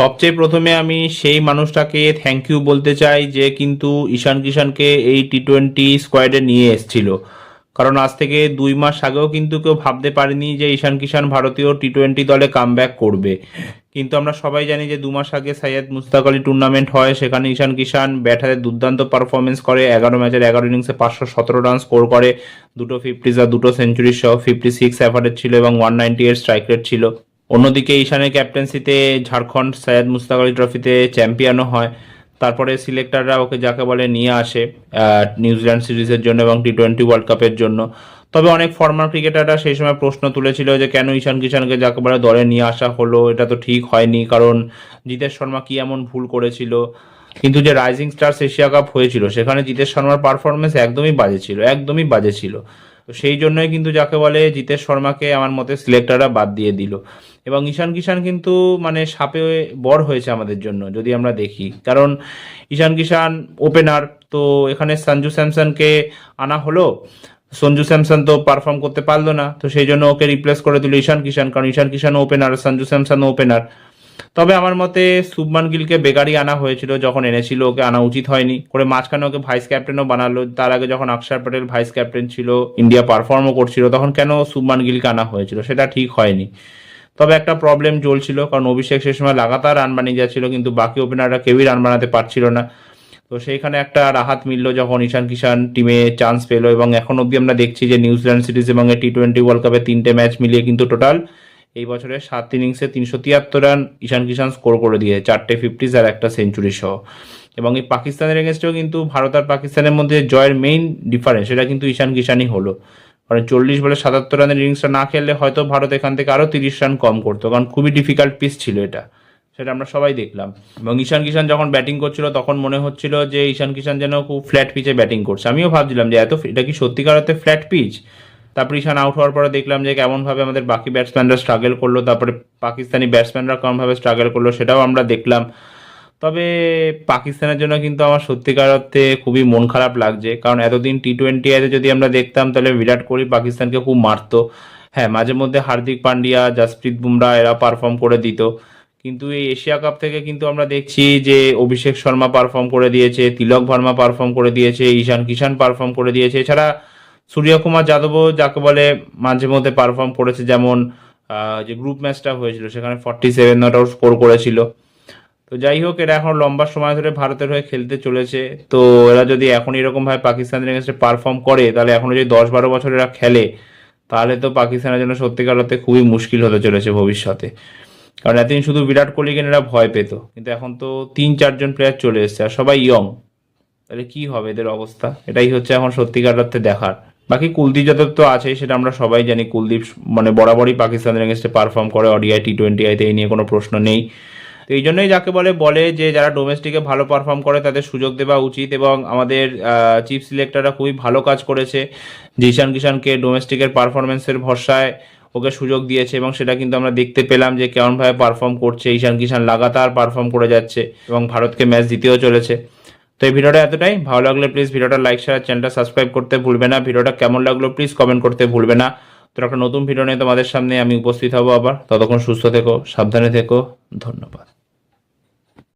সবচেয়ে প্রথমে আমি সেই মানুষটাকে থ্যাংক ইউ বলতে চাই যে কিন্তু ঈশান কিষানকে এই টি টোয়েন্টি স্কোয়াডে নিয়ে এসেছিল। কারণ আজ থেকে দুই মাস আগেও কিন্তু কেউ ভাবতে পারেনি যে ঈশান কিষান ভারতীয় টি টোয়েন্টি দলে কামব্যাক করবে। কিন্তু আমরা সবাই জানি যে দু মাস আগে সৈয়দ মুস্তাক আলী টুর্নামেন্ট হয়, সেখানে ঈশান কিষান ব্যাটারে দুর্দান্ত পারফরমেন্স করে, এগারো ম্যাচের এগারো ইনিংসে পাঁচশো সতেরো রান স্কোর করে, দুটো ফিফটিজ আর দুটো সেঞ্চুরি সহ ফিফটি সিক্স অ্যাভারেজ ছিল এবং one ninety eight strike rate ছিল। অন্যদিকে ঈশানের ক্যাপ্টেন্সিতে ঝাড়খণ্ড সৈয়দ মুস্তাক আলী ট্রফিতে চ্যাম্পিয়নও হয়। তারপরে সিলেক্টাররা ওকে যাকে বলে নিয়ে আসে নিউজিল্যান্ড সিরিজের জন্য এবং টি টোয়েন্টি ওয়ার্ল্ড কাপের জন্য। তবে অনেক ফর্মাল ক্রিকেটাররা সেই সময় প্রশ্ন তুলেছিল যে কেন ঈশান কিষানকে যাকে বলে দলে নিয়ে আসা হলো, এটা তো ঠিক হয়নি, কারণ জিতেশ শর্মা কি এমন ভুল করেছিল? কিন্তু যে রাইজিং স্টার্স এশিয়া কাপ হয়েছিল, সেখানে জিতেশ শর্মার পারফরমেন্স একদমই বাজে ছিল, একদমই বাজে ছিল। তো সেই জন্যই কিন্তু যাকে বলে জিতেশ শর্মাকে আমার মতে সিলেক্টাররা বাদ দিয়ে দিল। এবং ঈশান কিষান কিন্তু মানে সাপে বড় হয়েছে আমাদের জন্য, যদি আমরা দেখি। কারণ ঈশান কিষান ওপেনার তো এখানে সঞ্জু স্যামসনকে আনা হলো। সঞ্জু স্যামসন তো পারফর্ম করতে পারল না, তো সেই জন্য ওকে রিপ্লেস করে দিল ঈশান কিষান কারণ ঈশান কিষান ওপেনার সঞ্জু স্যামসন ওপেনার তবে আমার মতে শুভমান গিলকে বেকারি আনা হয়েছিল যখন এনেছিল, ওকে আনা উচিত হয়নি। করে মাঝখানে ওকে ভাইস ক্যাপ্টেনও বানালো। তার আগে যখন অক্ষর প্যাটেল ভাইস ক্যাপ্টেন ছিল, ইন্ডিয়া পারফর্মও করছিল, তখন কেন শুভমান গিলকে আনা হয়েছিল? সেটা ঠিক হয়নি। তবে একটা প্রবলেম চলছিল, কারণ অভিষেক সে সময় লাগাতার রান বানিয়ে যাচ্ছিল, কিন্তু বাকি ওপেনাররা কেউই রান বানাতে পারছিল না। তো সেইখানে একটা রাহাত মিলল যখন ঈশান কিষান টিমে চান্স পেল, এবং এখন অবধি আমরা দেখছি যে নিউজিল্যান্ড সিরিজ এবং টি টোয়েন্টি ওয়ার্ল্ড কাপে তিনটে ম্যাচ মিলিয়ে কিন্তু টোটাল এই বছরে সাত ইনিংসে তিনশো তিয়াত্তর রান ঈশান কিষান স্কোর করে দিয়ে চারটে ফিফটিস আর একটা সেঞ্চুরি সহ এবং এই পাকিস্তানের এগেনস্টেও কিন্তু ভারত আর পাকিস্তানের মধ্যে জয়ের মেইন ডিফারেন্স সেটা কিন্তু ঈশান কিষানই হলো। কারণ চল্লিশ বলে সাতাত্তর রানের ইনিংসটা না খেললে হয়তো ভারত এখান থেকে আরও তিরিশ রান কম করতো, কারণ খুবই ডিফিকাল্ট পিচ ছিল এটা। সেটা আমরা সবাই দেখলাম। এবং ঈশান কিষান যখন ব্যাটিং করছিল, তখন মনে হচ্ছিল যে ঈশান কিষান যেন খুব ফ্ল্যাট পিচে ব্যাটিং করছে। আমিও ভাবছিলাম যে এত, এটা কি সত্যিকার অর্থে ফ্ল্যাট পিচ তারপর ঈশান আউট হওয়ার পরে দেখলাম যে কেমনভাবে আমাদের বাকি ব্যাটসম্যানরা স্ট্রাগল করল, তারপরে পাকিস্তানি ব্যাটসম্যানরা কেমনভাবে স্ট্রাগল করল, সেটাও আমরা দেখলাম। তবে পাকিস্তানের জন্য কিন্তু আমার সত্যিকার অর্থে খুবই মন খারাপ লাগছে, কারণ এতদিন টি টোয়েন্টি আইতে যদি আমরা দেখতাম, তাহলে বিরাট কোহলি পাকিস্তানকে খুব মারতো। হ্যাঁ মাঝে মধ্যে হার্দিক পান্ডিয়া, জাসপ্রীত বুমরা এরা পারফর্ম করে দিত। কিন্তু এই এশিয়া কাপ থেকে কিন্তু আমরা দেখছি যে অভিষেক শর্মা পারফর্ম করে দিয়েছে, তিলক ভার্মা পারফর্ম করে দিয়েছে, ঈশান কিষান পারফর্ম করে দিয়েছে। এছাড়া সূর্যকুমার যাদবও যাকে বলে মাঝে মধ্যে পারফর্ম করেছে, যেমন যে গ্রুপ ম্যাচটা হয়েছিল, সেখানে forty seven not out score করেছিল। তো যাই হোক, এরা এখন লম্বা সময় ধরে ভারতের হয়ে খেলতে চলেছে। তো এরা যদি এখন এরকম ভাবে পাকিস্তানের এগেনস্টে পারফর্ম করে, তাহলে এখনও যদি দশ বারো বছর এরা খেলে, তাহলে তো পাকিস্তানের জন্য সত্যিকার অর্থে খুবই মুশকিল হতে চলেছে ভবিষ্যতে। কারণ এতদিন শুধু বিরাট কোহলিকে এরা ভয় পেত, কিন্তু এখন তো তিন চারজন প্লেয়ার চলে এসছে, আর সবাই ইয়ং তাহলে কি হবে এদের অবস্থা? এটাই হচ্ছে এখন সত্যিকার অর্থে দেখার। বাকি কুলদীপ যাদব তো আছেই, সেটা আমরা সবাই জানি। কুলদীপ মানে বরাবরই পাকিস্তানের এগেনস্টে পারফর্ম করে অডিআই টি টোয়েন্টি আইতে এই নিয়ে কোনো প্রশ্ন নেই। তো এই জন্যই যাকে বলে বলে যে যারা ডোমেস্টিকে ভালো পারফর্ম করে, তাদের সুযোগ দেওয়া উচিত এবং আমাদের চিফ সিলেক্টররা খুবই ভালো কাজ করেছে। যে ঈশান কিষানকে ডোমেস্টিকের পারফরমেন্সের ভরসায় ওকে সুযোগ দিয়েছে এবং সেটা কিন্তু আমরা দেখতে পেলাম যে কেমনভাবে পারফর্ম করছে। ঈশান কিষান লাগাতার পারফর্ম করে যাচ্ছে এবং ভারতকে ম্যাচ দিতেও চলেছে। তো এই ভিডিওটা এতটাই। ভালো লাগলে প্লিজ ভিডিওটা লাইক শেয়ার চ্যানেলটা সাবস্ক্রাইব করতে ভুলবে না। ভিডিওটা কেমন লাগল প্লিজ কমেন্ট করতে ভুলবে না। তো একটা নতুন ভিডিও নিয়ে তোমাদের সামনে আমি উপস্থিত হব আবার। ততক্ষণ সুস্থ থেকো, সাবধানে থেকো। ধন্যবাদ।